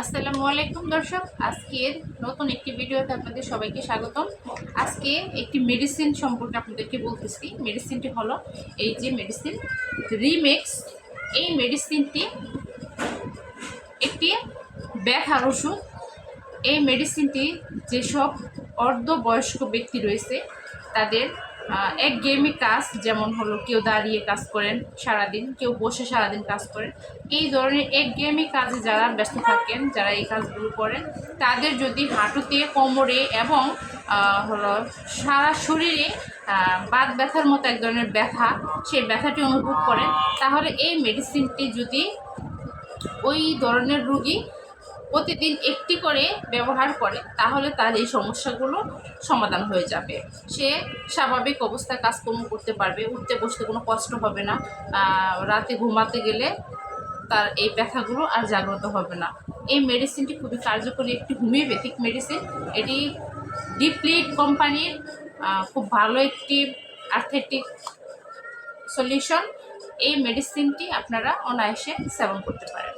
আসসালামু আলাইকুম দর্শক, আজকের নতুন একটি ভিডিওতে আপনাদের সবাইকে স্বাগতম। আজকে একটি মেডিসিন সম্পর্কে আপনাদেরকে বলতেছি। মেডিসিনটি হলো এই যে মেডিসিন রিমেক্স এই মেডিসিনটি একটি ব্যথার ওষুধ। এই মেডিসিনটি যেসব অর্ধবয়স্ক ব্যক্তি রয়েছে, তাদের একঘেয়েমি কাজ, যেমন হলো কেউ দাঁড়িয়ে কাজ করেন সারাদিন, কেউ বসে সারাদিন কাজ করেন। এই ধরনের একঘেয়েমি কাজে যারা ব্যস্ত থাকেন, যারা এই কাজগুলো করেন, তাদের যদি হাঁটুতে, কোমরে এবং হলো সারা শরীরে বাত ব্যথার মতো এক ধরনের ব্যথা, সেই ব্যথাটি অনুভব করেন, তাহলে এই মেডিসিনটি যদি ওই ধরনের রুগী প্রতিদিন একটি করে ব্যবহার করে, তাহলে তার এই সমস্যাগুলো সমাধান হয়ে যাবে। সে স্বাভাবিক অবস্থায় কাজকর্ম করতে পারবে, উঠতে বসতে কোনো কষ্ট হবে না রাতে ঘুমাতে গেলে তার এই ব্যথাগুলো আর জাগ্রত হবে না। এই মেডিসিনটি খুবই কার্যকরী একটি হোমিওপ্যাথিক মেডিসিন এটি ডিপ্লিট কোম্পানির খুব ভালো একটি আর্থেটিক সলিউশন এই মেডিসিনটি আপনারা অনায়াসে সেবন করতে পারেন।